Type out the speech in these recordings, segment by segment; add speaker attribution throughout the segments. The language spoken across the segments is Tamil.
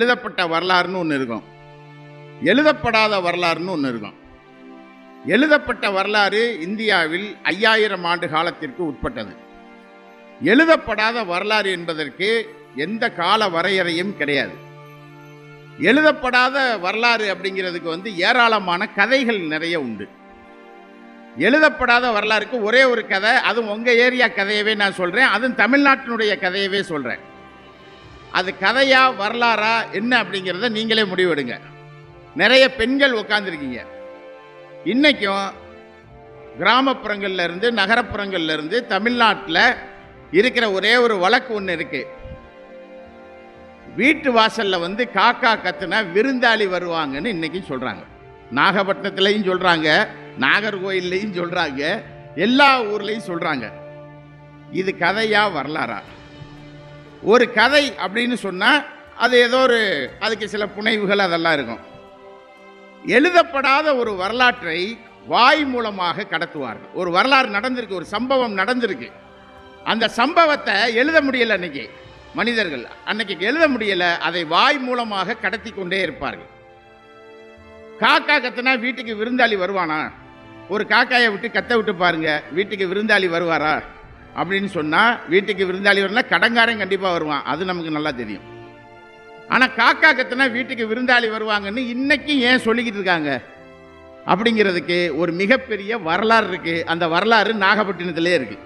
Speaker 1: எழுதப்பட்ட வரலாறுன்னு ஒன்று இருக்கும். எழுதப்படாத வரலாறுன்னு ஒன்று இருக்கும். எழுதப்பட்ட வரலாறு இந்தியாவில் ஐயாயிரம் ஆண்டு காலத்திற்கு உட்பட்டது. எழுதப்படாத வரலாறு என்பதற்கு எந்த கால வரையறையும் கிடையாது. எழுதப்படாத வரலாறு அப்படிங்கிறதுக்கு வந்து ஏராளமான கதைகள் நிறைய உண்டு. எழுதப்படாத வரலாறுக்கு ஒரே ஒரு கதை அதுவும் உங்கள் ஏரியா கதையவே நான் சொல்கிறேன் அதுவும் தமிழ்நாட்டினுடைய கதையவே சொல்கிறேன் அது கதையா வரலாறா என்ன அப்படிங்கிறத நீங்களே முடிவெடுங்க. நிறைய பெண்கள் உட்காந்துருக்கீங்க இன்றைக்கும் கிராமப்புறங்கள்ல இருந்து நகரப்புறங்கள்ல இருந்து தமிழ்நாட்டில் இருக்கிற ஒரே ஒரு வழக்கு ஒன்று இருக்கு. வீட்டு வாசல்ல வந்து காக்கா கத்துனா விருந்தாளி வருவாங்கன்னு இன்றைக்கும் சொல்றாங்க. நாகப்பட்டினத்துலையும் சொல்றாங்க நாகர்கோயில்லையும் சொல்றாங்க எல்லா ஊர்லேயும் சொல்றாங்க. இது கதையா வரலாறா? ஒரு கதை அப்படின்னு சொன்னால் அது ஏதோ ஒரு அதுக்கு சில புனைவுகள் அதெல்லாம் இருக்கும். எழுதப்படாத ஒரு வரலாற்றை வாய் மூலமாக கடத்துவார்கள். ஒரு வரலாறு நடந்திருக்கு ஒரு சம்பவம் நடந்திருக்கு. அந்த சம்பவத்தை எழுத முடியல அன்னைக்கு மனிதர்கள். அன்னைக்கு எழுத முடியல அதை வாய் மூலமாக கடத்தி கொண்டே இருப்பார்கள். காக்கா கத்துனா வீட்டுக்கு விருந்தாளி வருவானா? ஒரு காக்காயை விட்டு கத்த விட்டு பாருங்க வீட்டுக்கு விருந்தாளி வருவாரா? அப்படின்னு சொன்னால் வீட்டுக்கு விருந்தாளி வரனா கடங்காரன் கண்டிப்பாக வருவான். அது நமக்கு நல்லா தெரியும். ஆனால் காக்கா கத்துனா வீட்டுக்கு விருந்தாளி வருவாங்கன்னு இன்றைக்கும் ஏன் சொல்லிக்கிட்டு இருக்காங்க? அப்படிங்கிறதுக்கு ஒரு மிகப்பெரிய வரலாறு இருக்குது அந்த வரலாறு நாகப்பட்டினத்திலே இருக்கு.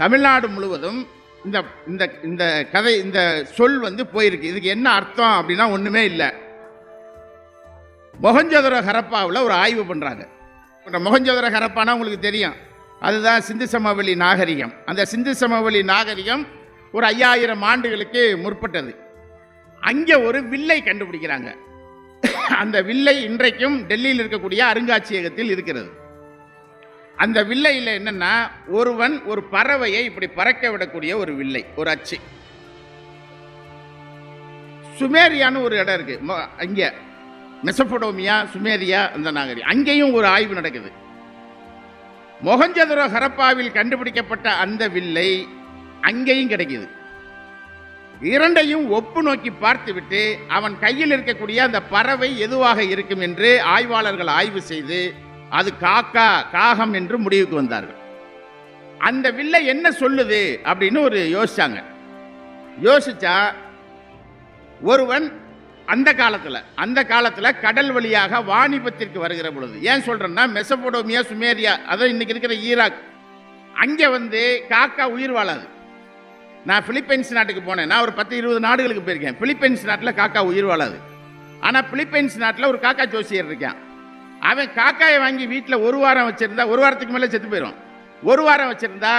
Speaker 1: தமிழ்நாடு முழுவதும் இந்த இந்த இந்த கதை இந்த சொல் வந்து போயிருக்கு. இதுக்கு என்ன அர்த்தம் அப்படின்னா ஒன்றுமே இல்லை. மொகஞ்சதுர ஹரப்பாவில் ஒரு ஆய்வு பண்ணுறாங்க மொகஞ்சதுர ஹரப்பானா உங்களுக்கு தெரியும். அதுதான் சிந்து சமவெளி நாகரிகம். அந்த சிந்து சமவெளி நாகரிகம் ஒரு ஐயாயிரம் ஆண்டுகளுக்கு முற்பட்டது. அங்கே ஒரு வில்லை கண்டுபிடிக்கிறாங்க. அந்த வில்லை இன்றைக்கும் டெல்லியில் இருக்கக்கூடிய அருங்காட்சியகத்தில் இருக்கிறது. அந்த வில்லையில் என்னென்னா ஒருவன் ஒரு பறவையை இப்படி பறக்க விடக்கூடிய ஒரு வில்லை ஒரு அச்சு. சுமேரியான்னு ஒரு இடம் இருக்குது அங்கே அங்க. மெசபடோமியா சுமேரியா அந்த நாகரிகம். அங்கேயும் ஒரு ஆய்வு நடக்குது. மொகஞ்சதுர ஹரப்பாவில் கண்டுபிடிக்கப்பட்ட அந்த வில்லை அங்கேயும் கிடைக்கிது. இரண்டையும் ஒப்பு நோக்கி பார்த்துவிட்டு அவன் கையில் இருக்கக்கூடிய அந்த பறவை எதுவாக இருக்கும் என்று ஆய்வாளர்கள் ஆய்வு செய்து அது காக்கா காகம் என்று முடிவுக்கு வந்தார்கள். அந்த வில்லை என்ன சொல்லுது அப்படின்னு ஒரு யோசிச்சாங்க. யோசிச்சா ஒருவன் அந்த காலத்தில் அந்த காலத்தில் கடல் வழியாக வாணிபத்திற்கு வருகிற பொழுது ஏன் சொல்கிறேன்னா மெசபோடோமியா சுமேரியா அதான் இன்னைக்கு இருக்கிற ஈராக் அங்கே வந்து காக்கா உயிர் வாழாது. நான் பிலிப்பைன்ஸ் நாட்டுக்கு போனேன். நான் ஒரு பத்து இருபது நாடுகளுக்கு போயிருக்கேன். பிலிப்பைன்ஸ் நாட்டில் காக்கா உயிர் வாழாது. ஆனால் பிலிப்பைன்ஸ் நாட்டில் ஒரு காக்கா ஜோசியர் இருக்கான். அவன் காக்காயை வாங்கி வீட்டில் ஒரு வாரம் வச்சுருந்தா ஒரு வாரத்துக்கு மேலே செத்து போயிடும் ஒரு வாரம் வச்சுருந்தா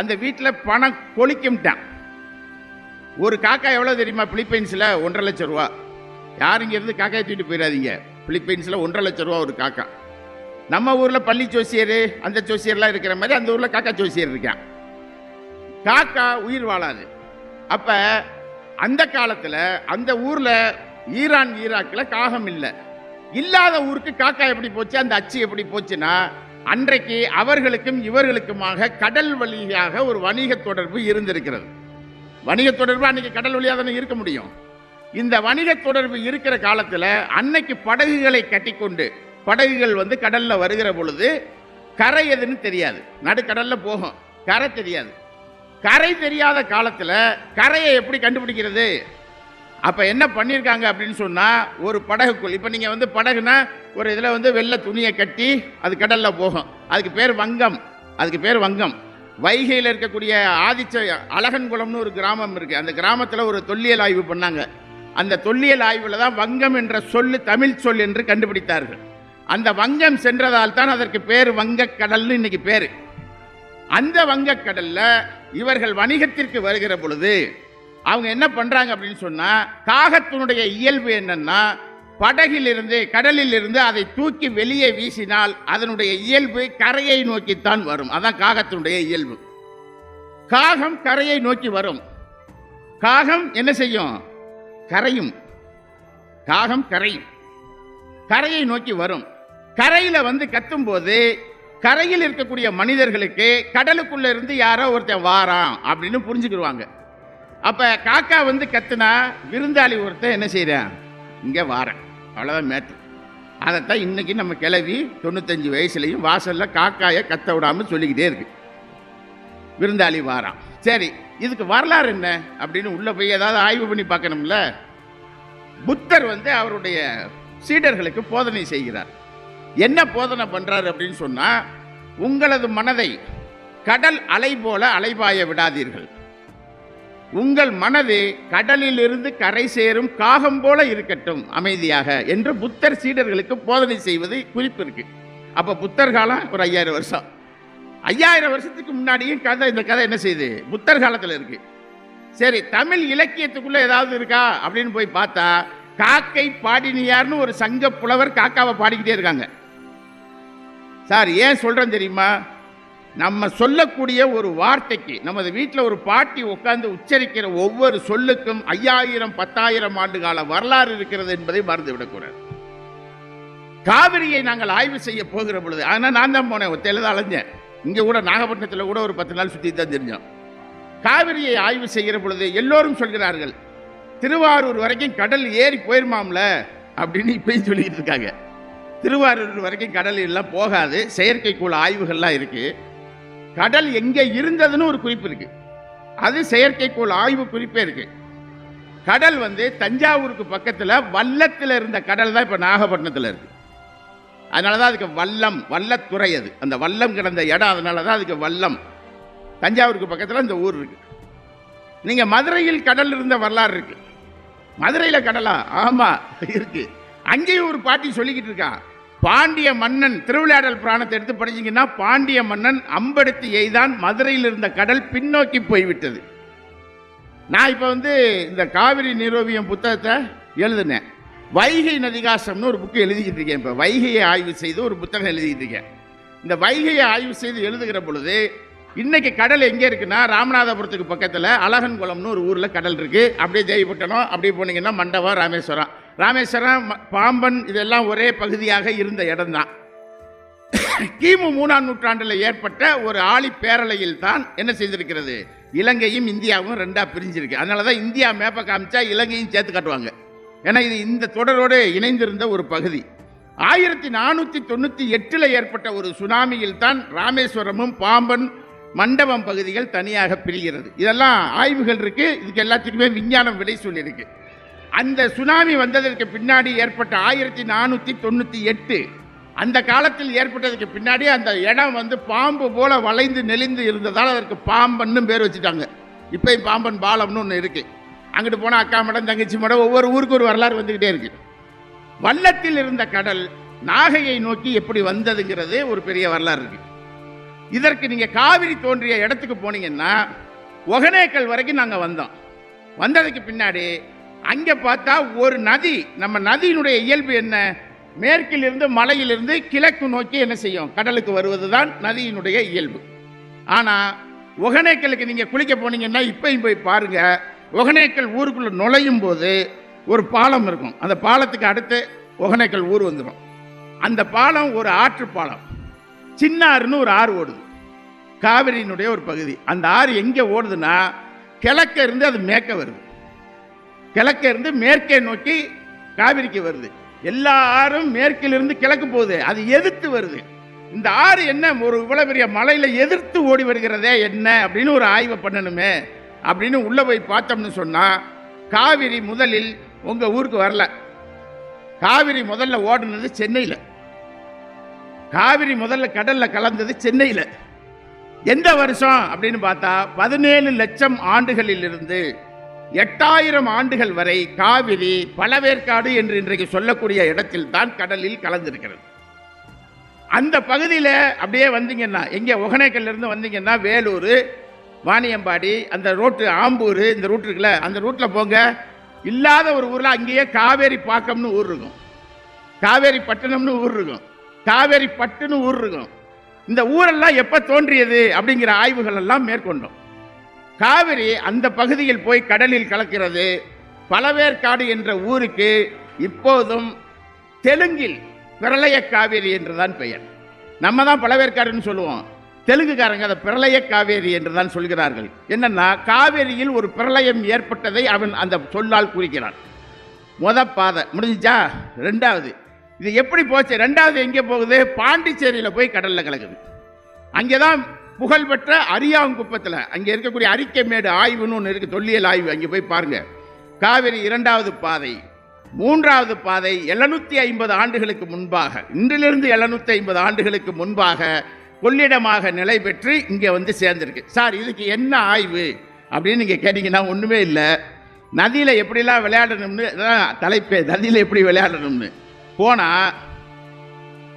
Speaker 1: அந்த வீட்டில் பணம் கொளிக்கும்ட்டான். ஒரு காக்கா எவ்வளோ தெரியுமா பிலிப்பைன்ஸில்? ஒன்றரை லட்சம் ரூபா. யார் இங்கேருந்து காக்காய் தூக்கிட்டு போயிடாதீங்க பிலிப்பைன்ஸில் ஒன்றரை லட்சம் ரூபா ஒரு காக்கா. நம்ம ஊரில் பள்ளி ஜோசியர் அந்த ஜோசியர்லாம் இருக்கிற மாதிரி அந்த ஊரில் காக்கா ஜோசியர் இருக்கான். காக்கா உயிர் வாழாது. அப்போ அந்த காலத்தில் அந்த ஊரில் ஈரான் ஈராக்கில் காகம் இல்லை. இல்லாத ஊருக்கு காக்கா எப்படி போச்சு அந்த அச்சு எப்படி போச்சுன்னா அன்றைக்கு அவர்களுக்கும் இவர்களுக்குமாக கடல் வழியாக ஒரு வணிக தொடர்பு இருந்திருக்கிறது. வணிக தொடர்பு அன்றைக்கி கடல் வழியாக தானே இருக்க முடியும். இந்த வணிக தொடர்பு இருக்கிற காலத்தில் அன்னைக்கு படகுகளை கட்டிக்கொண்டு படகுகள் வந்து கடலில் வருகிற பொழுது கரை எதுன்னு தெரியாது. நடுக்கடலில் போகும். கரை தெரியாது. கரை தெரியாத காலத்தில் கரையை எப்படி கண்டுபிடிக்கிறது? அப்போ என்ன பண்ணியிருக்காங்க அப்படின்னு சொன்னால் ஒரு படகுக்குள் இப்போ நீங்கள் வந்து படகுனா ஒரு இதில் வந்து வெள்ளை துணியை கட்டி அது கடலில் போகும். அதுக்கு பேர் வங்கம். அதுக்கு பேர் வங்கம். வைகையில் இருக்கக்கூடிய ஆதிச்ச அழகன்குளம்னு ஒரு கிராமம் இருக்குது அந்த கிராமத்தில் ஒரு தொல்லியல் ஆய்வு பண்ணாங்க. அந்த தொல்லியல் ஆய்வில் தான் வங்கம் என்ற சொல்லு தமிழ் சொல் என்று கண்டுபிடித்தார்கள். அந்த வங்கம் சென்றதால் தான் அதற்கு பேர் வங்கக்கடல்னு இன்னைக்கு பேர். அந்த வங்கக்கடலில் இவர்கள் வணிகத்திற்கு வருகிற பொழுது அவங்க என்ன பண்ணுறாங்க அப்படின்னு சொன்னால் காகத்தினுடைய இயல்பு என்னன்னா படகிலிருந்து கடலில் இருந்து அதை தூக்கி வெளியே வீசினால் அதனுடைய இயல்பு கரையை நோக்கித்தான் வரும். அதான் காகத்தினுடைய இயல்பு. காகம் கரையை நோக்கி வரும். காகம் என்ன செய்யும்? கரையும். காகம் கரையும். கரையை நோக்கி வரும். கரையில் வந்து கத்தும்போது கரையில் இருக்கக்கூடிய மனிதர்களுக்கு கடலுக்குள்ள இருந்து யாரோ ஒருத்தன் வாரான் அப்படின்னு புரிஞ்சுக்கிடுவாங்க அப்போ காக்கா வந்து கத்துனா விருந்தாளி ஒருத்தன் என்ன செய்கிறேன் இங்கே வாரேன். அவ்வளோதான் மேட்ரு அதைத்தான் இன்றைக்கி நம்ம கிளவி தொண்ணூத்தஞ்சு வயசுலையும் வாசலில் காக்காயை கத்த விடாமல் சொல்லிக்கிட்டே இருக்கு. விருந்தாளி வாரான். சரி இதுக்கு வரலாறு என்ன அப்படின்னு உள்ள போய் ஏதாவது ஆய்வு பண்ணி பார்க்கணும்ல? புத்தர் வந்து அவருடைய சீடர்களுக்கு போதனை செய்கிறார். என்ன போதனை பண்ணுறாரு அப்படின்னு சொன்னா உங்களது மனதை கடல் அலை போல அலைபாய விடாதீர்கள். உங்கள் மனது கடலிலிருந்து கரை சேரும் காகம் போல இருக்கட்டும் அமைதியாக என்று புத்தர் சீடர்களுக்கு போதனை செய்வது குறிப்பு இருக்கு அப்ப புத்தர் காலம் ஒரு ஐயாயிரம் வருஷம். ஐயாயிரம் வருஷத்துக்கு முன்னாடியும் கதை இந்த கதை என்ன செய்யுது? புத்தர் காலத்தில் இருக்கு. சரி தமிழ் இலக்கியத்துக்குள்ள ஏதாவது இருக்கா? அப்படின்னு போய் பார்த்தா காக்கை பாடினியார்னு ஒரு சங்க புலவர் காக்காவை பாடிக்கிட்டே இருக்காங்க. சார் ஏன் சொல்றேன் தெரியுமா? நம்ம சொல்லக்கூடிய ஒரு வார்த்தைக்கு நமது வீட்டில் ஒரு பாட்டி உட்கார்ந்து உச்சரிக்கிற ஒவ்வொரு சொல்லுக்கும் ஐயாயிரம் பத்தாயிரம் ஆண்டு கால வரலாறு இருக்கிறது என்பதை மறந்து விடக்கூடாது காவிரியை நாங்கள் ஆய்வு செய்ய போகிற பொழுது ஆனால் நான் தான் போனேன் ஒத்தையில் தான் அலைஞ்சேன். இங்கே கூட நாகப்பட்டினத்தில் கூட ஒரு பத்து நாள் சுற்றி தான் தெரிஞ்சோம் காவிரியை ஆய்வு செய்கிற பொழுது எல்லோரும் சொல்கிறார்கள் திருவாரூர் வரைக்கும் கடல் ஏறி போயிருமாம்ல? அப்படின்னு இப்பயும் சொல்லிக்கிட்டு இருக்காங்க. திருவாரூர் வரைக்கும் கடல் எல்லாம் போகாது செயற்கைக்கோள் ஆய்வுகள்லாம் இருக்குது கடல் எங்கே இருந்ததுன்னு ஒரு குறிப்பு இருக்குது அது செயற்கைக்கோள் ஆய்வு குறிப்பே இருக்குது கடல் வந்து தஞ்சாவூருக்கு பக்கத்தில் வல்லத்தில் இருந்த கடல் தான் இப்போ நாகப்பட்டினத்தில் இருக்குது அதனால தான் அதுக்கு வல்லம் வல்லத்துறை அது. அந்த வல்லம் கிடந்த இடம் அதனால தான் அதுக்கு வல்லம். தஞ்சாவூருக்கு பக்கத்தில் இந்த ஊர் இருக்கு. நீங்கள் மதுரையில் கடல் இருந்த வரலாறு இருக்கு. மதுரையில் கடலா? ஆமாம் இருக்கு. அங்கேயும் ஒரு பாட்டி சொல்லிக்கிட்டு இருக்கான் பாண்டிய மன்னன் திருவிளையாடல் புராணத்தை எடுத்து படிச்சிங்கன்னா பாண்டிய மன்னன் அம்பெடுத்து எய்தான் மதுரையில் இருந்த கடல் பின்னோக்கி போய்விட்டது. நான் இப்போ வந்து இந்த காவிரி நிரோவியம் புத்தகத்தை எழுதினேன். வைகை நதிகாசம்னு ஒரு புக்கு எழுதிக்கிட்டு இருக்கேன் இப்போ. வைகையை ஆய்வு செய்து ஒரு புத்தகம் எழுதிக்கிட்டு இருக்கேன். இந்த வைகையை ஆய்வு செய்து எழுதுகிற பொழுது இன்றைக்கி கடல் எங்கே இருக்குன்னா ராமநாதபுரத்துக்கு பக்கத்தில் அழகன்குளம்னு ஒரு ஊரில் கடல் இருக்குது அப்படியே ஜெயப்பட்டணம் அப்படியே போனீங்கன்னா மண்டபம் ராமேஸ்வரம். ராமேஸ்வரம் பாம்பன் இதெல்லாம் ஒரே பகுதியாக இருந்த இடம்தான். கிமு மூணாம் நூற்றாண்டில் ஏற்பட்ட ஒரு ஆழி பேரலையில் தான் என்ன செய்திருக்கிறது? இலங்கையும் இந்தியாவும் ரெண்டாக பிரிஞ்சிருக்கு. அதனால தான் இந்தியா மேப்பை காமிச்சா இலங்கையும் சேர்த்து காட்டுவாங்க. ஏன்னா இது இந்த தொடரோடு இணைந்திருந்த ஒரு பகுதி. ஆயிரத்தி நானூற்றி தொண்ணூற்றி எட்டில் ஏற்பட்ட ஒரு சுனாமியில் தான் ராமேஸ்வரமும் பாம்பன் மண்டபம் பகுதிகள் தனியாக பிரிகிறது. இதெல்லாம் ஆய்வுகள் இருக்குது இதுக்கு எல்லாத்துக்குமே விஞ்ஞானம் விடை சொல்லியிருக்கு. அந்த சுனாமி வந்ததற்கு பின்னாடி ஏற்பட்ட ஆயிரத்தி நானூற்றி தொண்ணூற்றி எட்டு அந்த காலத்தில் ஏற்பட்டதுக்கு பின்னாடி அந்த இடம் வந்து பாம்பு போல வளைந்து நெளிந்து இருந்ததால் அதற்கு பாம்பன்னு பேர் வச்சுட்டாங்க. இப்போ பாம்பன் பாலம்னு ஒன்று இருக்குது அங்கிட்டு போனால் அக்கா மடம் தங்கச்சி மடம் ஒவ்வொரு ஊருக்கு ஒரு வரலாறு வந்துக்கிட்டே இருக்கு. வல்லத்தில் இருந்த கடல் நாகையை நோக்கி எப்படி வந்ததுங்கிறது ஒரு பெரிய வரலாறு இருக்கு. இதற்கு நீங்கள் காவிரி தோன்றிய இடத்துக்கு போனீங்கன்னா ஒகனேக்கல் வரைக்கும் நாங்கள் வந்தோம். வந்ததுக்கு பின்னாடி அங்கே பார்த்தா ஒரு நதி நம்ம நதியினுடைய இயல்பு என்ன? மேற்கிலிருந்து மலையிலிருந்து கிழக்கு நோக்கி என்ன செய்யும்? கடலுக்கு வருவது தான் நதியினுடைய இயல்பு. ஆனால் ஒகனேக்கலுக்கு நீங்கள் குளிக்க போனீங்கன்னா இப்பையும் போய் பாருங்கள் ஒகனேக்கல் ஊருக்குள்ளே நுழையும் போது ஒரு பாலம் இருக்கும். அந்த பாலத்துக்கு அடுத்து ஒகனேக்கல் ஊர் வந்துடும் அந்த பாலம் ஒரு ஆற்று பாலம். சின்னாறுன்னு ஒரு ஆறு ஓடுது. காவிரியினுடைய ஒரு பகுதி. அந்த ஆறு எங்கே ஓடுதுன்னா கிழக்க இருந்து அது மேற்க வருது. கிழக்க இருந்து மேற்கே நோக்கி காவிரிக்கு வருது. எல்லா ஆறும் மேற்கிலிருந்து கிழக்கு போகுது. அது எதிர்த்து வருது. இந்த ஆறு என்ன ஒரு இவ்வளவு பெரிய மலையில் எதிர்த்து ஓடி வருகிறதே என்ன அப்படின்னு ஒரு ஆய்வை பண்ணணுமே. அப்படின்னு உள்ளே போய் பார்த்தோம்னு சொன்னால் காவிரி முதலில் உங்கள் ஊருக்கு வரல. காவிரி முதல்ல ஓடுனது சென்னையில். காவிரி முதல்ல கடலில் கலந்தது சென்னையில். எந்த வருஷம் அப்படின்னு பார்த்தா பதினேழு லட்சம் ஆண்டுகளில் இருந்து எட்டாயிரம் ஆண்டுகள் வரை காவிரி பழவேற்காடு என்று இன்றைக்கு சொல்லக்கூடிய இடத்தில் தான் கடலில் கலந்திருக்கிறது. அந்த பகுதியில் அப்படியே வந்தீங்கன்னா எங்கே ஒகனேக்கல்லேருந்து வந்தீங்கன்னா வேலூர் வாணியம்பாடி அந்த ரோட்டு ஆம்பூர் இந்த ரூட் இருக்குல்ல அந்த ரூட்டில் போங்க. இல்லாத ஒரு ஊரில் அங்கேயே காவேரி பாக்கம்னு ஊர் இருக்கும். காவேரி பட்டணம்னு ஊர் இருக்கும். காவேரி பட்டுன்னு ஊர் இருக்கும். இந்த ஊரெல்லாம் எப்போ தோன்றியது அப்படிங்கிற ஆய்வுகள் எல்லாம் மேற்கொண்டோம். காவிரி அந்த பகுதியில் போய் கடலில் கலக்கிறது பலவேற்காடு என்ற ஊருக்கு இப்போதும் தெலுங்கில் பிரளய காவிரி என்றுதான் பெயர். நம்ம தான் பழவேற்காடுன்னு சொல்லுவோம். தெலுங்குக்காரங்க அதை பிரளய காவேரி என்று தான் சொல்கிறார்கள். என்னன்னா காவேரியில் ஒரு பிரளயம் ஏற்பட்டதை அவன் அந்த சொல்லால் குறிக்கிறான் முத பாதை முடிஞ்சிச்சா? ரெண்டாவது. இது எப்படி போச்சு? ரெண்டாவது எங்கே போகுது? பாண்டிச்சேரியில் போய் கடலில் கலக்குது. அங்கே தான் புகழ்பெற்ற அரியாங்குப்பத்தில் அங்கே இருக்கக்கூடிய அரிக்கைமேடு ஆய்வுன்னு ஒன்று இருக்குது தொல்லியல் ஆய்வு அங்கே போய் பாருங்கள் காவிரி இரண்டாவது பாதை மூன்றாவது பாதை எழுநூற்றி ஐம்பது ஆண்டுகளுக்கு முன்பாக இன்றிலிருந்து எழுநூற்றி ஐம்பது ஆண்டுகளுக்கு முன்பாக கொள்ளிடமாக நிலை பெற்று இங்கே வந்து சேர்ந்துருக்கு. சார் இதுக்கு என்ன ஆய்வு? அப்படின்னு நீங்கள் கேட்டிங்கன்னா ஒன்றுமே இல்லை. நதியில் எப்படிலாம் விளையாடணும்னு இதான் தலைப்பே நதியில் எப்படி விளையாடணும்னு. போனால்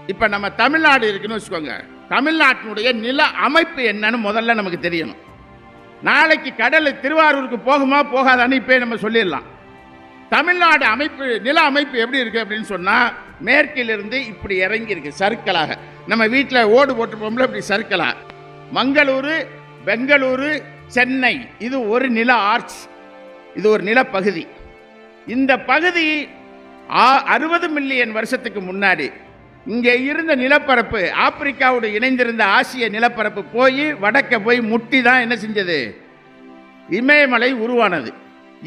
Speaker 1: இப்போ நம்ம தமிழ்நாடு இருக்குன்னு வச்சுக்கோங்க. தமிழ்நாட்டினுடைய நில அமைப்பு என்னன்னு முதல்ல நமக்கு தெரியணும். நாளைக்கு கடல் திருவாரூருக்கு போகுமா போகாதான்னு இப்போ நம்ம சொல்லிடலாம். தமிழ்நாடு அமைப்பு நில அமைப்பு எப்படி இருக்குது அப்படின்னு சொன்னால் மேற்கிலிருந்து இப்படி இறங்கியிருக்கு சர்க்கலாக நம்ம வீட்டில் ஓடு போட்டுப்போம்ல இப்படி சறுக்கலாம். மங்களூரு பெங்களூரு சென்னை இது ஒரு நில ஆர்ச். இது ஒரு நிலப்பகுதி இந்த பகுதி அறுபது மில்லியன் வருஷத்துக்கு முன்னாடி இங்கே இருந்த நிலப்பரப்பு ஆப்பிரிக்காவோடு இணைந்திருந்த ஆசிய நிலப்பரப்பு போய் வடக்க போய் முட்டி தான் என்ன செஞ்சது? இமயமலை உருவானது.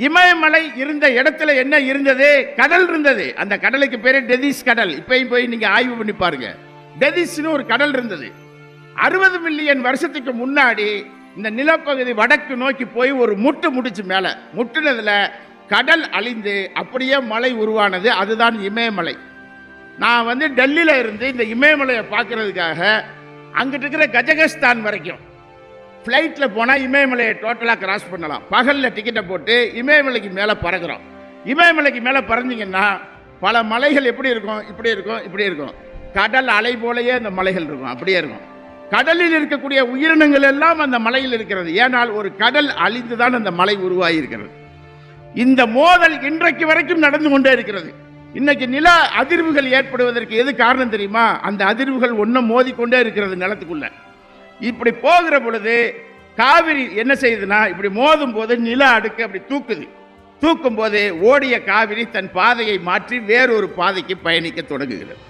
Speaker 1: இமயமலை இருந்த இடத்துல என்ன இருந்தது? கடல் இருந்தது. அந்த கடலுக்கு பேர் டெதிஸ் கடல். இப்பயும் போய் நீங்கள் ஆய்வு பண்ணி பாருங்கள் டெதிஸ்னு ஒரு கடல் இருந்தது. அறுபது மில்லியன் வருஷத்துக்கு முன்னாடி இந்த நிலப்பகுதி வடக்கு நோக்கி போய் ஒரு முட்டு முடிச்சு மேல. முட்டுனதுல கடல் அழிந்து அப்படியே மலை உருவானது. அதுதான் இமயமலை. நான் வந்து டெல்லியில் இருந்து இந்த இமயமலையை பார்க்கறதுக்காக அங்கிட்டு இருக்கிற கஜகஸ்தான் வரைக்கும். ஃப்ளைட்டில் போனால் இமயமலையை டோட்டலாக கிராஸ் பண்ணலாம். பகலில் டிக்கெட்டை போட்டு இமயமலைக்கு மேலே பறக்கிறோம். இமயமலைக்கு மேலே பறந்தீங்கன்னா பல மலைகள் எப்படி இருக்கும்? இப்படி இருக்கும் இப்படி இருக்கும். கடல் அலை போலயே அந்த மலைகள் இருக்கும் அப்படியே இருக்கும். கடலில் இருக்கக்கூடிய உயிரினங்கள் எல்லாம் அந்த மலையில் இருக்கிறது. ஏனால் ஒரு கடல் அழிந்து தான் அந்த மலை உருவாகி இருக்கிறது இந்த மோதல் இன்றைக்கு வரைக்கும் நடந்து கொண்டே இருக்கிறது. இன்னைக்கு நில அதிர்வுகள் ஏற்படுவதற்கு எது காரணம் தெரியுமா? அந்த அதிர்வுகள் ஒன்றும் மோதிக்கொண்டே இருக்கிறது நிலத்துக்குள்ள. இப்படி போகிற பொழுது காவிரி என்ன செய்யுதுன்னா இப்படி மோதும் போது நில அடுக்கு அப்படி தூக்குது. தூக்கும் போது ஓடிய காவிரி தன் பாதையை மாற்றி வேறொரு பாதைக்கு பயணிக்க தொடங்குகிறது.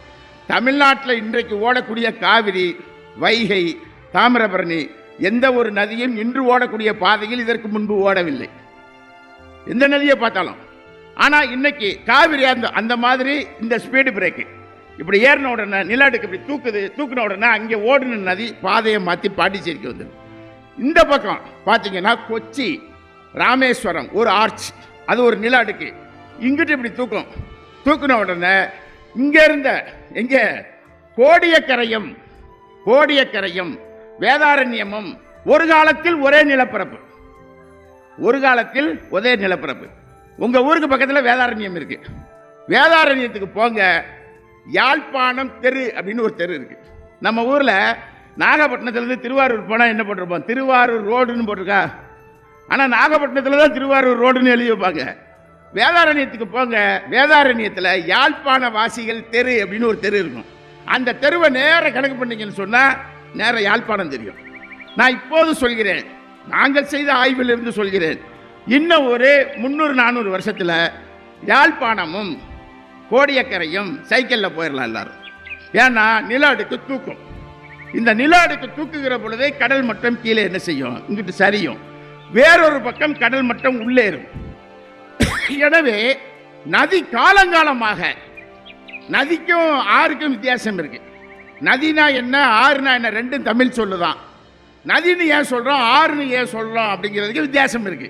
Speaker 1: தமிழ்நாட்டில் இன்றைக்கு ஓடக்கூடிய காவிரி வைகை தாமிரபரணி எந்த ஒரு நதியும் இன்று ஓடக்கூடிய பாதையில் இதற்கு முன்பு ஓடவில்லை. எந்த நதியை பார்த்தாலும். ஆனால் இன்னைக்கு காவிரி அந்த அந்த மாதிரி இந்த ஸ்பீடு பிரேக்கு இப்படி ஏறின உடனே நிலாடுக்கு இப்படி தூக்குது தூக்குன உடனே அங்கே ஓடின நதி பாதையை மாற்றி பாண்டிச்சேரிக்கு வந்து இந்த பக்கம் பார்த்தீங்கன்னா கொச்சி ராமேஸ்வரம் ஒரு ஆர்ச் அது ஒரு நிலாடுக்கு இங்கிட்டு இப்படி தூக்கும். தூக்குன உடனே இங்க இருந்த எங்க கோடியக்கரையும் கோடியக்கரையும் வேதாரண்யமும் ஒரு காலத்தில் ஒரே நிலப்பரப்பு. ஒரு காலத்தில் ஒரே நிலப்பரப்பு. உங்க ஊருக்கு பக்கத்தில் வேதாரண்யம் இருக்கு. வேதாரண்யத்துக்கு போங்க யாழ்ப்பாணம் தெரு அப்படின்னு ஒரு தெரு இருக்கு. நம்ம ஊரில் நாகப்பட்டினத்துலேருந்து திருவாரூர் போனால் என்ன போட்டிருப்போம்? திருவாரூர் ரோடுன்னு போட்டிருக்கா? ஆனால் நாகப்பட்டினத்தில் தான் திருவாரூர் ரோடுன்னு எழுதி வைப்பாங்க. வேதாரண்யத்துக்கு போங்க. வேதாரண்யத்தில் யாழ்ப்பாண வாசிகள் தெரு அப்படின்னு ஒரு தெரு இருக்கும். அந்த தெருவை நேர கணக்கு பண்ணீங்கன்னு சொன்னால் நேர யாழ்ப்பாணம் தெரியும். நான் இப்போது சொல்கிறேன். நாங்கள் செய்த ஆய்விலிருந்து சொல்கிறேன். இன்னும் ஒரு முந்நூறு நானூறு வருஷத்தில் யாழ்ப்பாணமும் கோடியக்கரையும் சைக்கிளில் போயிடலாம் எல்லாரும். ஏன்னா நில அடுக்கு தூக்கும். இந்த நில அடுக்கு தூக்குகிற பொழுதே கடல் மட்டம் கீழே என்ன செய்யும்? இங்கிட்டு சரியும். வேறொரு பக்கம் கடல் மட்டம் உள்ளேறும் எனவே நதி காலங்காலமாக நதிக்கும் ஆறுக்கும் வித்தியாசம் இருக்கு. நதினா என்ன ஆறுனா என்ன ரெண்டும் தமிழ் சொல்லுதான். நதின்னு ஏன் சொல்றோம் ஆறுன்னு ஏன் சொல்றோம் அப்படிங்கிறதுக்கு வித்தியாசம் இருக்கு.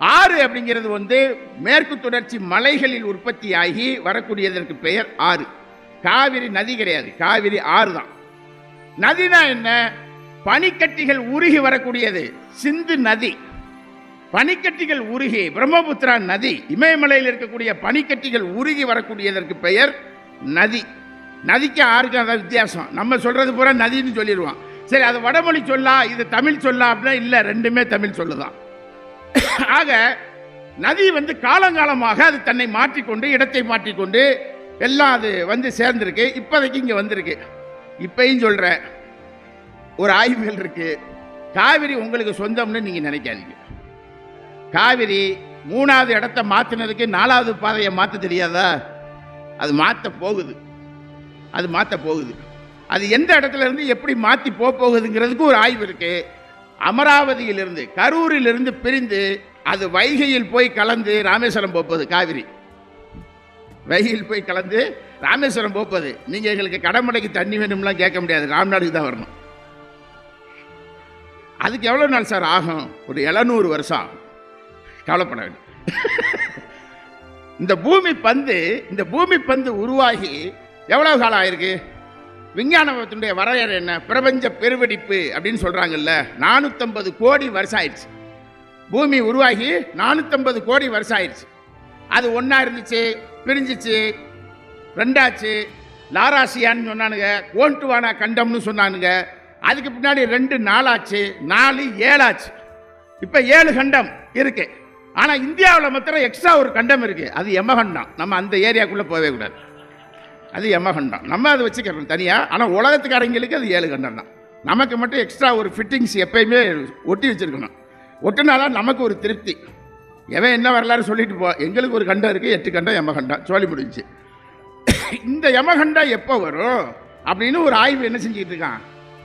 Speaker 1: ஆறு அப்படிங்கிறது வந்து மேற்கு தொடர்ச்சி மலைகளில் உற்பத்தியாகி வரக்கூடியதற்கு பெயர் ஆறு. காவிரி நதி கிடையாது காவிரி ஆறு தான். நதினா என்ன பனிக்கட்டிகள் உருகி வரக்கூடியது சிந்து நதி. பனிக்கட்டிகள் உருகி பிரம்மபுத்திரா நதி. இமயமலையில் இருக்கக்கூடிய பனிக்கட்டிகள் உருகி வரக்கூடியதற்கு பெயர் நதி. நதிக்கு ஆறுக்கு அதான் வித்தியாசம். நம்ம சொல்றது பூரா நதின்னு சொல்லிடுவோம். சரி அது வடமொழி சொல்லா இது தமிழ் சொல்லா அப்படின்னா இல்லை ரெண்டுமே தமிழ் சொல்லுதான். ஆக நதி வந்து காலங்காலமாக அது தன்னை மாற்றிக்கொண்டு இடத்தை மாற்றிக்கொண்டு எல்லாம் அது வந்து சேர்ந்துருக்கு. இப்போதைக்கு இங்கே வந்திருக்கு. இப்பையும் சொல்கிறேன் ஒரு ஆய்வுகள் இருக்குது காவிரி உங்களுக்கு சொந்தம்னு நீங்கள் நினைக்காதீங்க. காவிரி மூணாவது இடத்த மாற்றினதுக்கு நாலாவது பாதையை மாற்ற தெரியாதா? அது மாற்ற போகுது. அது மாற்ற போகுது. அது எந்த இடத்துல இருந்து எப்படி மாற்றி போக போகுதுங்கிறதுக்கு ஒரு ஆய்வு இருக்கு. அமராவதியிலிருந்து கரூரிலிருந்து பிரிந்து அது வைகையில் போய் கலந்து ராமேஸ்வரம் போப்பது காவிரி. வைகையில் போய் கலந்து ராமேஸ்வரம் போப்பது நீங்க எங்களுக்கு கடமடைக்கு தண்ணி வேணும்லாம் கேட்க முடியாது. ராம்நாடுக்கு தான் வரணும். அதுக்கு எவ்வளோ நாள் சார் ஆகும்? ஒரு எழுநூறு வருஷம். ஆகும் கவலைப்பட வேண்டும். இந்த பூமி பந்து இந்த பூமி பந்து உருவாகி எவ்வளவு காலம் ஆயிருக்கு? விஞ்ஞானத்தினுடைய வரையறை என்ன? பிரபஞ்ச பெருவெடிப்பு அப்படின்னு சொல்றாங்கல்ல நானூற்றம்பது கோடி வருஷம் ஆயிடுச்சு. பூமி உருவாகி நானூற்றம்பது கோடி வருஷம் ஆயிடுச்சு. அது ஒன்றா இருந்துச்சு பிரிஞ்சிச்சு ரெண்டாச்சு. லாராசியான்னு சொன்னானுங்க ஓன்ட்டுவானா கண்டம்னு சொன்னானுங்க. அதுக்கு பின்னாடி ரெண்டு நாலாச்சு நாலு ஏழாச்சு. இப்போ ஏழு கண்டம் இருக்கு. ஆனால் இந்தியாவில் மாத்திரம் எக்ஸ்ட்ரா ஒரு கண்டம் இருக்கு. அது எமகண்டம் நம்ம அந்த ஏரியாக்குள்ளே போகவே கூடாது. அது யமகண்டம் நம்ம அதை வச்சுக்கிறோம் தனியாக ஆனால் உலகத்துக்காரங்களுக்கு அது ஏழு கண்டம் தான். நமக்கு மட்டும் எக்ஸ்ட்ரா ஒரு ஃபிட்டிங்ஸ் எப்பயுமே ஒட்டி வச்சுருக்கணும். ஒட்டினாதான் நமக்கு ஒரு திருப்தி. எவன் என்ன வரலாறு சொல்லிட்டு போ எங்களுக்கு ஒரு கண்டம் இருக்குது எட்டு கண்டம் எமகண்டம் சொல்லி முடிஞ்சு. இந்த யமகண்டம் எப்போ வரும் அப்படின்னு ஒரு ஆய்வு என்ன செஞ்சுக்கிட்டு இருக்கான்?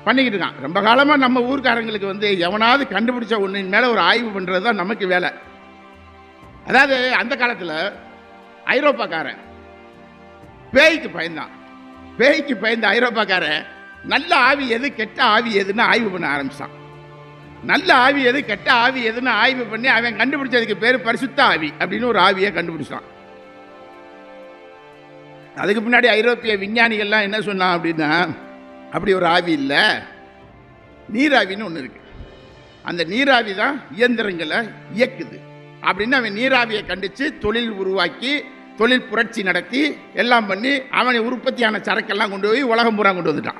Speaker 1: பண்ணிக்கிட்டு இருக்கான். ரொம்ப காலமாக நம்ம ஊர்க்காரங்களுக்கு வந்து எவனாவது கண்டுபிடிச்ச ஒன்றின் மேலே ஒரு ஆய்வு பண்ணுறது தான் நமக்கு வேலை. அதாவது அந்த காலத்தில் ஐரோப்பாக்காரன் பேய்க்கு பயந்தான். பேய்க்கு பயந்த ஐரோப்பாக்காரன் நல்ல ஆவி எது கெட்ட ஆவி எதுன்னு ஆய்வு பண்ண ஆரம்பிச்சான். நல்ல ஆவி எது கெட்ட ஆவி எதுன்னு ஆய்வு பண்ணி அவன் கண்டுபிடிச்சதுக்கு பேர் பரிசுத்த ஆவி அப்படின்னு ஒரு ஆவியை கண்டுபிடிச்சான். அதுக்கு முன்னாடி ஐரோப்பிய விஞ்ஞானிகள்லாம் என்ன சொன்னான் அப்படின்னா அப்படி ஒரு ஆவி இல்லை நீராவின்னு ஒன்று இருக்கு. அந்த நீராவி தான் இயந்திரங்களை இயக்குது. அப்படின்னு அவன் நீராவியை கண்டித்து தொழில் உருவாக்கி தொழில் புரட்சி நடத்தி எல்லாம் பண்ணி அவனை உற்பத்தியான சரக்கெல்லாம் கொண்டு போய் உலகம் பூரா கொண்டு வந்துட்டான்.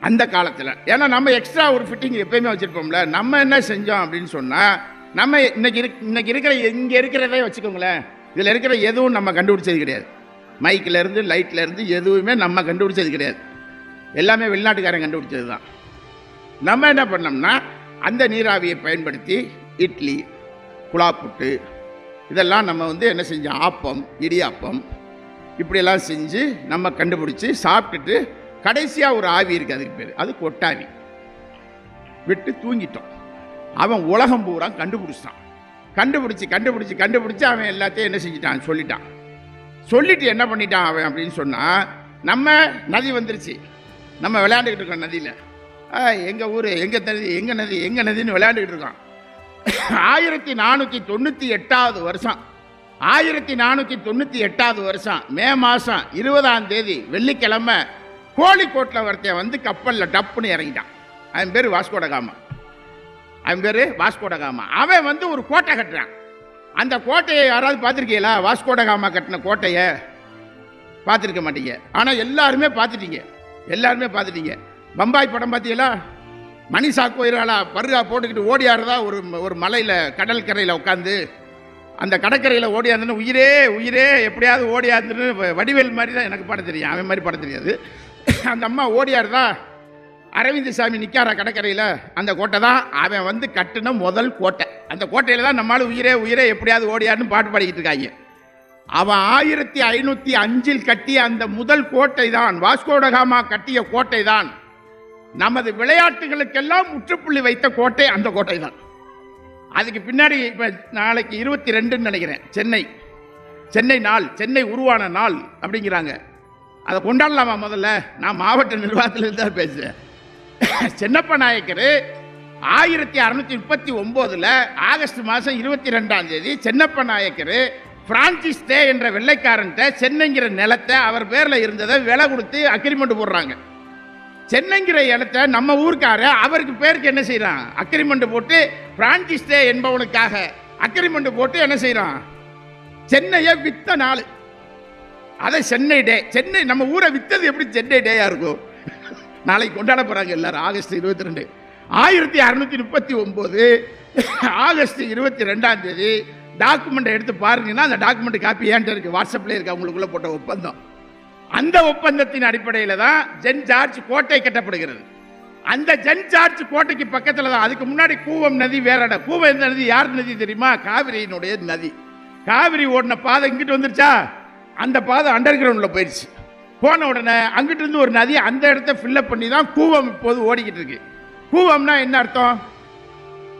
Speaker 1: அந்த காலத்தில். ஏன்னா நம்ம எக்ஸ்ட்ரா ஒரு ஃபிட்டிங் எப்பயுமே வச்சுருப்போம்ல. நம்ம என்ன செஞ்சோம் அப்படின்னு சொன்னால் நம்ம இன்னைக்கு இருக் இன்னைக்கு இருக்கிற இங்கே இருக்கிறதே வச்சுக்கோங்களேன். இதில் இருக்கிற எதுவும் நம்ம கண்டுபிடிச்சது கிடையாது. மைக்கிலேருந்து லைட்லேருந்து எதுவுமே நம்ம கண்டுபிடிச்சது கிடையாது. எல்லாமே வெளிநாட்டுக்காரன் கண்டுபிடிச்சது தான் நம்ம என்ன பண்ணோம்னா அந்த நீராவியை பயன்படுத்தி இட்லி குழாப்புட்டு இதெல்லாம் நம்ம வந்து என்ன செஞ்சோம்? ஆப்பம் இடியாப்பம் இப்படியெல்லாம் செஞ்சு நம்ம கண்டுபிடிச்சி சாப்பிட்டுட்டு கடைசியாக ஒரு ஆவி இருக்குது அதுக்கு பேர். அது கொட்டாவி. விட்டு தூங்கிட்டோம். அவன் உலகம் பூரா கண்டுபிடிச்சிட்டான் கண்டுபிடிச்சி கண்டுபிடிச்சி கண்டுபிடிச்சி அவன் எல்லாத்தையும் என்ன செஞ்சிட்டான்? சொல்லிட்டான். சொல்லிட்டு என்ன பண்ணிட்டான் அவன் அப்படின்னு சொன்னால் நம்ம நதி வந்துருச்சு. நம்ம விளையாண்டுக்கிட்டு இருக்கோம் நதியில். எங்கள் ஊர் எங்கள் நதி எங்கள் நதி எங்கள் நதின்னு விளையாண்டுக்கிட்டு இருக்கான். ஆயிரத்தி நானூற்றி தொண்ணூற்றி எட்டாவது வருஷம். ஆயிரத்தி நானூற்றி தொண்ணூற்றி எட்டாவது வருஷம் மே மாதம் இருபதாம் தேதி வெள்ளிக்கிழமை கோழிக்கோட்டில் ஒருத்தன் வந்து கப்பலில் டப்புன்னு இறங்கிட்டான். அவன் பேர் வாஸ்கோடகாமா அவன் பேர் வாஸ்கோடகாமா அவன் வந்து ஒரு கோட்டை கட்டுறான். அந்த கோட்டையை யாராவது பார்த்துருக்கீங்களா? வாஸ்கோடகாமா கட்டின கோட்டையை? பார்த்துருக்க மாட்டீங்க. ஆனால் எல்லாருமே பார்த்துட்டீங்க. எல்லாருமே பார்த்துட்டீங்க. பம்பாய் படம் பார்த்தீங்களா? மணிஷா கோயிலாளா பருகா போட்டுக்கிட்டு ஓடியாடுறதா ஒரு ஒரு மலையில் கடல் கரையில் உட்காந்து அந்த கடற்கரையில் ஓடியாந்துன்னு உயிரே உயிரே எப்படியாவது ஓடியாந்துன்னு வடிவேல் மாதிரி தான் எனக்கு பாட தெரியும் அவன் மாதிரி படம் தெரியாது. அந்த அம்மா ஓடியாடுதா அரவிந்த் சாமி நிற்காரா கடற்கரையில் அந்த கோட்டை தான் அவன் வந்து கட்டின முதல் கோட்டை. அந்த கோட்டையில் தான் நம்மளால் உயிரே உயிரே எப்படியாவது ஓடியாருன்னு பாட்டு பாடிக்கிட்டு இருக்காங்க. அவன் ஆயிரத்தி ஐநூற்றி அஞ்சில் கட்டிய அந்த முதல் கோட்டை தான் வாஸ்கோடகாமா கட்டிய கோட்டை தான். நமது விளையாட்டுகளுக்கெல்லாம் முற்றுப்புள்ளி வைத்த கோட்டை அந்த கோட்டை தான் அதுக்கு பின்னாடி இப்போ நாளைக்கு இருபத்தி ரெண்டுன்னு நினைக்கிறேன். சென்னை. சென்னை நாள் சென்னை உருவான நாள் அப்படிங்கிறாங்க. அதை கொண்டாடலாமா முதல்ல? நான் மாவட்ட நிர்வாகத்திலிருந்து தான் பேசுகிறேன் சென்னப்ப நாயக்கர் ஆயிரத்தி அறுநூத்தி முப்பத்தி ஒம்போதில் ஆகஸ்ட் மாதம் இருபத்தி ரெண்டாம் தேதி சென்னப்ப நாயக்கர் பிரான்சிஸ் தே என்ற வெள்ளைக்காரன்ட்ட சென்னைங்கிற நிலத்தை அவர் பேரில் இருந்ததை விலை கொடுத்து அக்ரிமெண்ட் போடுறாங்க. சென்னைங்கிற இடத்த நம்ம ஊருக்கார அவருக்கு பேருக்கு என்ன செய்கிறான் அக்ரிமெண்ட் போட்டு பிரான்சிஸ்டே என்பவனுக்காக அக்ரிமெண்ட் போட்டு என்ன செய்கிறான் சென்னையை வித்த நாள். அதை சென்னை டே சென்னை நம்ம ஊரை வித்தது எப்படி சென்னை டேயா இருக்கும்? நாளைக்கு கொண்டாட போறாங்க எல்லாரும் ஆகஸ்ட் இருபத்தி ரெண்டு. ஆயிரத்தி அறுநூத்தி முப்பத்தி ஒன்பது ஆகஸ்ட் இருபத்தி ரெண்டாம் தேதி டாக்குமெண்ட் எடுத்து பாருங்கன்னா அந்த டாக்குமெண்ட் காப்பி ஏன்ட்டு இருக்கு? வாட்ஸ்அப்ல இருக்கு? அவங்களுக்குள்ள போட்ட ஒப்பந்தம். அந்த ஒப்பந்தத்தின் அடிப்படையில் தான் ஜென் ஜார்ஜ் கோட்டை கட்டப்படுகிறது. அந்த ஜென் ஜார்ஜ் கோட்டைக்கு பக்கத்தில் தான் அதுக்கு முன்னாடி கூவம் நதி வேற இடம். கூவம் எந்த நதி? யார் நதி தெரியுமா? காவிரியினுடைய நதி. காவிரி ஓடின பாதை இங்கிட்டு வந்துருச்சா? அந்த பாதை அண்டர் கிரவுண்டில் போயிடுச்சு. போன உடனே அங்கிட்டு இருந்து ஒரு நதி அந்த இடத்த ஃபில்லப் பண்ணி தான் கூவம் இப்போது ஓடிக்கிட்டு இருக்கு. கூவம்னா என்ன அர்த்தம்?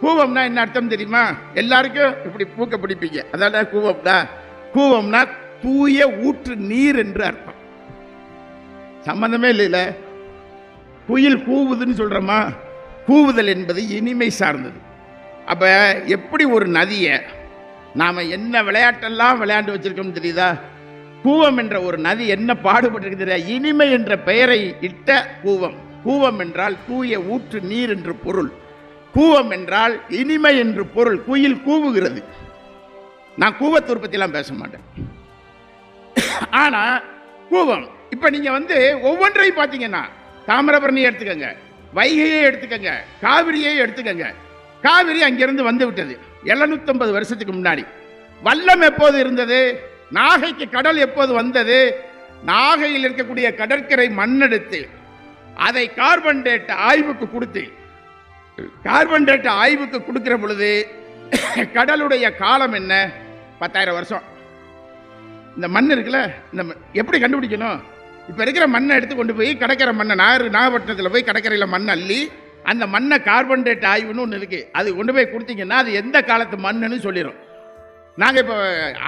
Speaker 1: கூவம்னா என்ன அர்த்தம் தெரியுமா? எல்லாருக்கும் இப்படி பூக்க பிடிப்பீங்க. அதான கூவம்னா கூவம்னா தூய ஊற்று நீர் என்று அர்த்தம். சம்பந்தமே இல்லைல்ல குயில் கூவுதுன்னு சொல்கிறோமா கூவுதல் என்பது இனிமை சார்ந்தது. அப்போ எப்படி ஒரு நதியை நாம் என்ன விளையாட்டெல்லாம் விளையாண்டு வச்சிருக்கோம் தெரியுதா? கூவம் என்ற ஒரு நதி என்ன பாடுபட்டிருக்கு தெரியாது? இனிமை என்ற பெயரை இட்ட கூவம். கூவம் என்றால் தூய ஊற்று நீர் என்று பொருள். கூவம் என்றால் இனிமை என்று பொருள். குயில் கூவுகிறது. நான் கூவத்து பற்றிலாம் பேச மாட்டேன். ஆனால் கூவம் இப்போ நீங்கள் வந்து ஒவ்வொன்றையும் பார்த்தீங்கன்னா தாமிரபரணியை எடுத்துக்கங்க வைகையை எடுத்துக்கங்க காவிரியை எடுத்துக்கங்க. காவிரி அங்கிருந்து வந்து விட்டது. 750 வருஷத்துக்கு முன்னாடி. வல்லம் எப்போது இருந்தது? நாகைக்கு கடல் எப்போது வந்தது? நாகையில் இருக்கக்கூடிய கடற்கரை மண்ணெடுத்து அதை கார்பன் டேட் ஆய்வுக்கு கொடுத்து கார்பன் டேட் ஆய்வுக்கு கொடுக்கிற பொழுது கடலுடைய காலம் என்ன? பத்தாயிரம் வருஷம். இந்த மண் இருக்குல்ல இந்த மண் எப்படி கண்டுபிடிக்கணும்? இப்போ இருக்கிற மண்ணை எடுத்து கொண்டு போய் கடற்கரை மண்ணை நாகர் நாகப்பட்டினத்தில் போய் கடற்கரையில் மண் அள்ளி அந்த மண்ணை கார்பன் டேட் ஆய்வுன்னு ஒன்று இருக்குது அது கொண்டு போய் கொடுத்தீங்கன்னா அது எந்த காலத்து மண்ணுன்னு சொல்லிடும். நாங்கள் இப்போ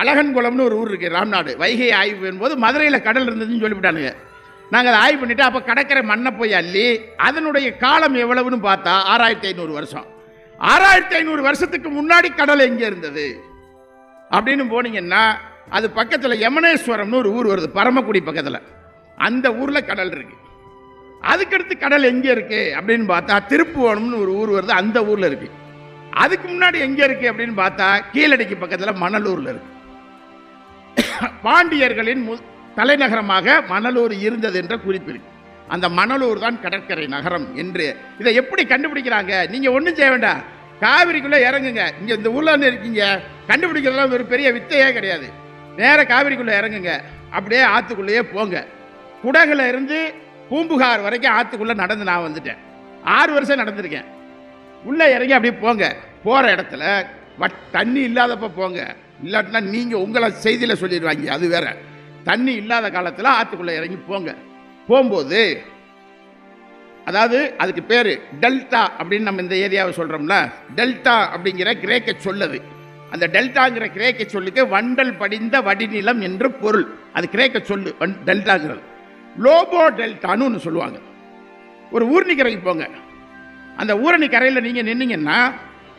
Speaker 1: அழகன்குளம்னு ஒரு ஊர் இருக்குது ராம்நாடு. வைகை ஆய்வு என்பது மதுரையில் கடல் இருந்ததுன்னு சொல்லிவிட்டானுங்க. நாங்கள் அதை ஆய்வு பண்ணிவிட்டு அப்போ கடற்கரை மண்ணை போய் அள்ளி அதனுடைய காலம் எவ்வளவுன்னு பார்த்தா ஆறாயிரத்தி ஐநூறு வருஷம். ஆறாயிரத்தி ஐநூறு வருஷத்துக்கு முன்னாடி கடல் எங்கே இருந்தது? அப்படின்னு போனீங்கன்னா அது பக்கத்தில் யமனேஸ்வரம்னு ஒரு ஊர் வருது பரமக்குடி பக்கத்தில். அந்த ஊரில் கடல் இருக்கு. அதுக்கடுத்து கடல் எங்கே இருக்கு அப்படின்னு பார்த்தா திருப்புவனம்னு ஒரு ஊர் வருது அந்த ஊரில் இருக்கு. அதுக்கு முன்னாடி எங்கே இருக்கு அப்படின்னு பார்த்தா கீழடிக்கு பக்கத்தில் மணலூரில் இருக்கு. பாண்டியர்களின் மு- தலைநகரமாக மணலூர் இருந்தது என்ற குறிப்பு அந்த மணலூர் தான் கடற்கரை நகரம் என்று. இதை எப்படி கண்டுபிடிக்கிறாங்க? நீங்கள் ஒன்றும் செய்ய வேண்டாம். காவிரிக்குள்ளே இறங்குங்க. இங்கே இந்த ஊரில் இருக்கீங்க. கண்டுபிடிக்கிறதுலாம் ஒரு பெரிய வித்தையே கிடையாது. நேராக காவிரிக்குள்ளே இறங்குங்க. அப்படியே ஆற்றுக்குள்ளேயே போங்க. குடகுல இருந்து பூம்புகார் வரைக்கும் ஆற்றுக்குள்ளே நடந்து நான் வந்துட்டேன். ஆறு வருஷம் நடந்திருக்கேன். உள்ளே இறங்கி அப்படியே போங்க. போகிற இடத்துல வட் தண்ணி இல்லாதப்ப போங்க. இல்லாட்டினா நீங்கள் உங்களை செய்தியில் சொல்லிடுவாங்க. அது வேற. தண்ணி இல்லாத காலத்தில் ஆற்றுக்குள்ளே இறங்கி போங்க. போகும்போது அதாவது அதுக்கு பேர் டெல்டா அப்படின்னு நம்ம இந்த ஏரியாவை சொல்கிறோம்ல டெல்டா அப்படிங்கிற கிரேக்க சொல்லுது. அந்த டெல்டாங்கிற கிரேக்க சொல்லுக்கு வண்டல் படிந்த வடிநிலம் என்று பொருள். அது கிரேக்க சொல்லு. வன் டெல்டாங்கிறது. லோபோ டெல்டான்னு சொல்லுவாங்க. ஒரு ஊர்னிக்கரைக்கு போங்க. அந்த ஊரணி கரையில் நீங்கள் நின்னீங்கன்னா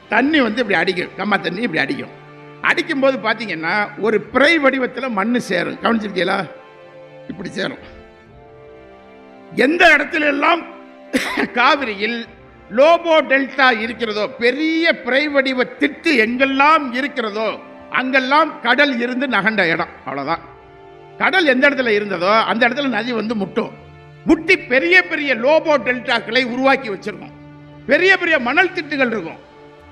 Speaker 1: தண்ணி வந்து இப்படி அடிக்கும். கம்மா தண்ணி இப்படி அடிக்கும். அடிக்கும்போது பார்த்தீங்கன்னா ஒரு பிறை வடிவத்தில் மண் சேரும். கவனிச்சிருக்கீங்களா? இப்படி சேரும். எந்த இடத்துல எல்லாம் காவிரியில் லோபோ டெல்டா இருக்கிறதோ பெரிய பிறை வடிவ திட்டு எங்கெல்லாம் இருக்கிறதோ அங்கெல்லாம் கடல் இருந்து நகண்ட இடம். அவ்வளோதான் கடல் எந்த இடத்துல இருந்ததோ அந்த இடத்துல நதி வந்து முட்டும். முட்டி பெரிய பெரிய லோபோ டெல்டாக்களை உருவாக்கி வச்சிருக்கும். பெரிய பெரிய மணல் திட்டுகள் இருக்கும்.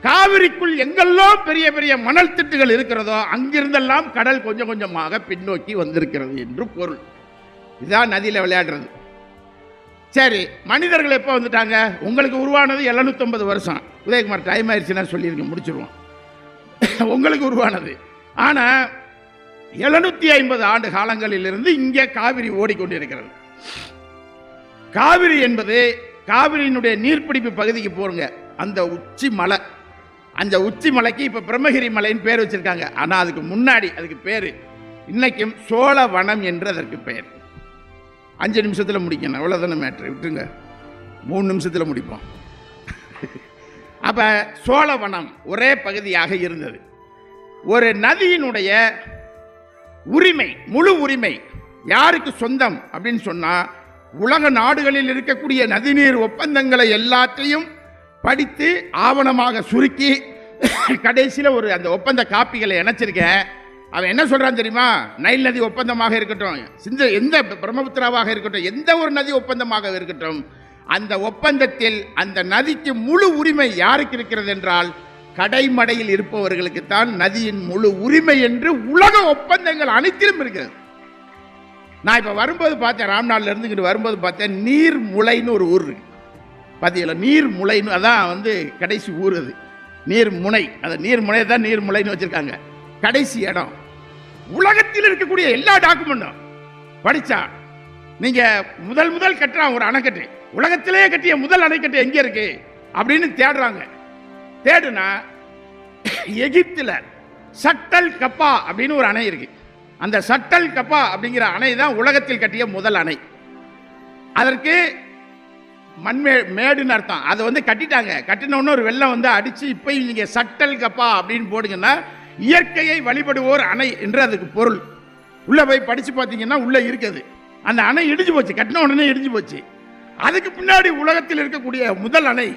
Speaker 1: காவிரிக்குள் எங்கெல்லாம் பெரிய பெரிய மணல் திட்டுகள் இருக்கிறதோ அங்கிருந்தெல்லாம் கடல் கொஞ்சம் கொஞ்சமாக பின்னோக்கி வந்திருக்கிறது என்று பொருள். இதுதான் நதியில் விளையாடுறது. சரி மனிதர்கள் எப்போ வந்துட்டாங்க? உங்களுக்கு உருவானது 750 வருஷம். உதயகுமார் டைம் ஆயிடுச்சுன்னா சொல்லியிருக்கேன் முடிச்சிருவோம். உங்களுக்கு உருவானது. ஆனால் எழுநூத்தி ஐம்பது ஆண்டு காலங்களிலிருந்து இங்கே காவிரி ஓடிக்கொண்டிருக்கிறது. காவிரி என்பது காவிரியினுடைய நீர்பிடிப்பு பகுதிக்கு போருங்க. அந்த உச்சி மலை. அந்த உச்சி மலைக்கு இப்போ பிரம்மகிரி மலைன்னு பேர் வச்சிருக்காங்க. ஆனால் அதுக்கு முன்னாடி அதுக்கு பேர் இன்னைக்கும் சோழவனம் என்று அதற்கு பெயர். அஞ்சு நிமிஷத்தில் முடிக்கணும். அவ்வளோதானே மேட்ரு விட்டுருங்க. மூணு நிமிஷத்தில் முடிப்போம். அப்போ சோழவனம் ஒரே பகுதியாக இருந்தது. ஒரு நதியினுடைய உரிமை முழு உரிமை. யாருக்கு சொந்தம்? அப்படின்னு சொன்னால் உலக நாடுகளில் இருக்கக்கூடிய நதிநீர் ஒப்பந்தங்களை எல்லாத்தையும் படித்து ஆவணமாக சுருக்கி கடைசியில் ஒரு அந்த ஒப்பந்த காப்பிகளை இணைச்சிருக்கேன் அவன் என்ன சொல்கிறான் தெரியுமா? நைல் நதி ஒப்பந்தமாக இருக்கட்டும் சிந்த எந்த பிரம்மபுத்திராவாக இருக்கட்டும் எந்த ஒரு நதி ஒப்பந்தமாக இருக்கட்டும் அந்த ஒப்பந்தத்தில் அந்த நதிக்கு முழு உரிமை யாருக்கு இருக்கிறது என்றால் கடைமடையில் இருப்பவர்களுக்கு தான் நதியின் முழு உரிமை என்று உலக ஒப்பந்தங்கள் அனைத்திலும் இருக்கிறது. நான் இப்போ வரும்போது பார்த்தேன் ராம்நாள்ல இருந்து இங்கிட்டு வரும்போது பார்த்தேன் நீர் முளைன்னு ஒரு ஊர் இருக்கு. பார்த்தீங்களா நீர்முளைன்னு அதான் வந்து கடைசி ஊர் அது. நீர் முனை அந்த நீர்முனை தான் நீர்முளைன்னு வச்சிருக்காங்க. கடைசி இடம். உலகத்தில் இருக்கக்கூடிய எல்லா டாக்குமெண்ட்டும். படிச்சா நீங்க முதல் முதல் கட்டுறான் ஒரு அணைக்கட்டு. உலகத்திலேயே கட்டிய முதல் அணைக்கட்டு எங்க இருக்கு? அப்படின்னு தேடுறாங்க. தேடுனா எகிப்தில் சட்டல் கப்பா அப்படின்னு ஒரு அணை இருக்கு. அந்த சட்டல் கப்பா அப்படிங்கிற அணை தான் உலகத்தில் கட்டிய முதல் அணை. அதற்கு மண்மே மேடுன்னு அர்த்தம். அதை வந்து கட்டிட்டாங்க. கட்டினோன்னு ஒரு வெள்ளம் வந்து அடித்து இப்போ நீங்கள் சட்டல் கப்பா அப்படின்னு போடுங்கன்னா இயற்கையை வழிபடுவோர் அணை என்று அதுக்கு பொருள். உள்ளே போய் படித்து பார்த்தீங்கன்னா உள்ளே இருக்குது. அந்த அணை இடிஞ்சு போச்சு. கட்டின உடனே இடிஞ்சு போச்சு. அதுக்கு பின்னாடி உலகத்தில் இருக்கக்கூடிய முதல் அணை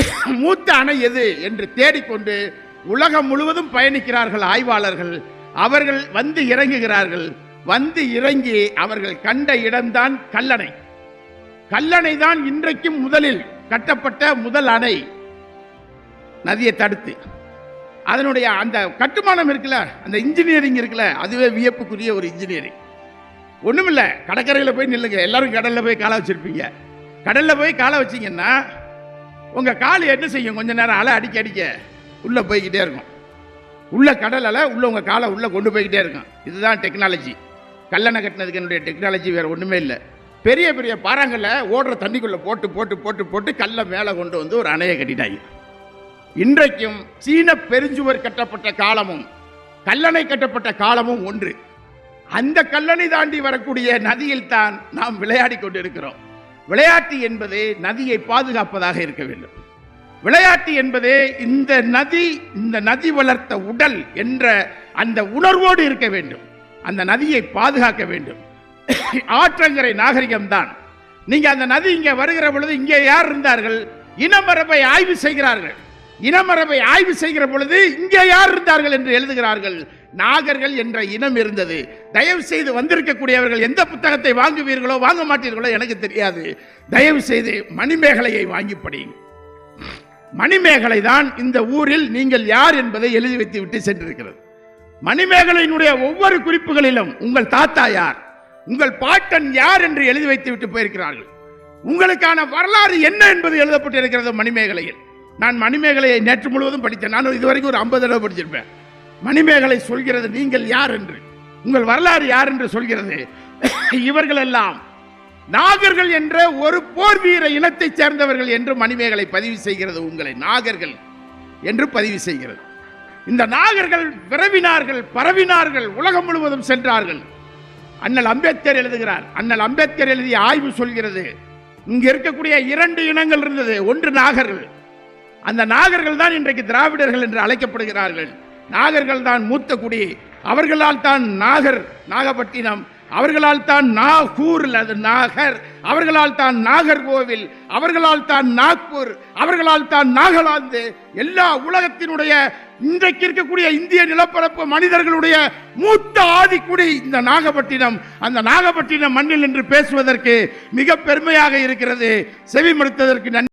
Speaker 1: மூத்த அணை எது என்று தேடிக்கொண்டு உலகம் முழுவதும் பயணிக்கிறார்கள் ஆய்வாளர்கள். அவர்கள் வந்து இறங்குகிறார்கள். வந்து இறங்கி அவர்கள் கண்ட இடம்தான் கல்லணை. கல்லணை தான் இன்றைக்கும் முதலில் கட்டப்பட்ட முதல் அணை. நதியை தடுத்து. அதனுடைய அந்த கட்டுமானம் இருக்குல்ல அந்த இன்ஜினியரிங் இருக்குல்ல அதுவே வியப்புக்குரிய ஒரு இன்ஜினியரிங் ஒன்றுமில்லை கடற்கரையில் போய் நில்லுங்க. எல்லாரும் கடலில் போய் காலை வச்சிருப்பீங்க. கடலில் போய் காலை வச்சிங்கன்னா உங்கள் கால் என்ன செய்யும்? கொஞ்ச நேரம் அலை அடிக்க அடிக்க உள்ளே போய்கிட்டே இருக்கும். உள்ள கடல் அலை உள்ள உங்கள் காலை உள்ளே கொண்டு போய்கிட்டே இருக்கும். இதுதான் டெக்னாலஜி கல்லணை கட்டினதுக்கு என்னுடைய டெக்னாலஜி வேறு ஒன்றுமே இல்லை. பெரிய பெரிய பாறாங்கல்ல ஓடுற தண்ணிக்குள்ளே போட்டு போட்டு போட்டு போட்டு கல்லை மேலே கொண்டு வந்து ஒரு அணையை கட்டிட்டாங்க. இன்றைக்கும் சீன பெருஞ்சுவர் கட்டப்பட்ட காலமும் கல்லணை கட்டப்பட்ட காலமும் ஒன்று. அந்த கல்லணை தாண்டி வரக்கூடிய நதியில் தான் நாம் விளையாடி கொண்டிருக்கிறோம். விளையாட்டு என்பது நதியை பாதுகாப்பதாக இருக்க வேண்டும். விளையாட்டு என்பது இந்த நதி இந்த நதி வளர்த்த உடல் என்ற அந்த உணர்வோடு இருக்க வேண்டும். அந்த நதியை பாதுகாக்க வேண்டும். ஆற்றங்கரை நாகரிகம்தான் நீங்க அந்த நதி இங்கே வருகிற பொழுது இங்கே யார் இருந்தார்கள்? இனமரபை ஆய்வு செய்கிறார்கள். இனமரபை ஆய்வு செய்கிற பொழுது இங்கே யார் இருந்தார்கள் என்று எழுதுகிறார்கள்? நாகர்கள் என்ற இனம் இருந்தது. தயவு செய்து வந்திருக்கக்கூடியவர்கள் எந்த புத்தகத்தை வாங்குவீர்களோ வாங்க மாட்டீர்களோ எனக்கு தெரியாது. தயவு செய்து மணிமேகலையை வாங்கி படியுங்கள் மணிமேகலை தான் இந்த ஊரில் நீங்கள் யார் என்பதை எழுதி வைத்து விட்டு சென்றிருக்கிறது. மணிமேகலையினுடைய ஒவ்வொரு குறிப்புகளிலும் உங்கள் தாத்தா யார் உங்கள் பாட்டன் யார் என்று எழுதி வைத்து விட்டு போயிருக்கிறார்கள். உங்களுக்கான வரலாறு என்ன என்பது எழுதப்பட்டிருக்கிறது மணிமேகலையில். நான் மணிமேகலையை நேற்று முழுவதும் படித்தேன். நான் இதுவரைக்கும் ஒரு ஐம்பது தடவை படிச்சிருப்பேன். மணிமேகலை சொல்கிறது நீங்கள் யார் என்று உங்கள் வரலாறு யார் என்று சொல்கிறது? இவர்கள் எல்லாம் நாகர்கள் என்ற ஒரு போர் வீர இனத்தைச் சேர்ந்தவர்கள் என்று மணிமேகலை பதிவு செய்கிறது உங்களை நாகர்கள் என்று பதிவு செய்கிறது. இந்த நாகர்கள் விரவினார்கள் பரவினார்கள் உலகம் முழுவதும் சென்றார்கள். அண்ணல் அம்பேத்கர் எழுதுகிறார் அண்ணல் அம்பேத்கர் எழுதிய ஆய்வு சொல்கிறது இங்க இருக்கக்கூடிய இரண்டு இனங்கள் இருந்தது ஒன்று நாகர்கள். அந்த நாகர்கள் தான் இன்றைக்கு திராவிடர்கள் என்று அழைக்கப்படுகிறார்கள். நாகர்கள் தான் மூத்த குடி. அவர்களால் தான் நாகர் நாகப்பட்டினம். அவர்களால் தான் நாகூர் அது நாகர். அவர்களால் தான் நாகர்கோவில். அவர்களால் தான் நாக்பூர். அவர்களால் தான் நாகாலாந்து. எல்லா உலகத்தினுடைய இன்றைக்கு இருக்கக்கூடிய இந்திய நிலப்பரப்பு மனிதர்களுடைய மூத்த ஆதிக்குடி இந்த நாகப்பட்டினம். அந்த நாகப்பட்டினம் மண்ணில் என்று பேசுவதற்கு மிக பெருமையாக இருக்கிறது. செவி மறுத்ததற்கு நன்றி.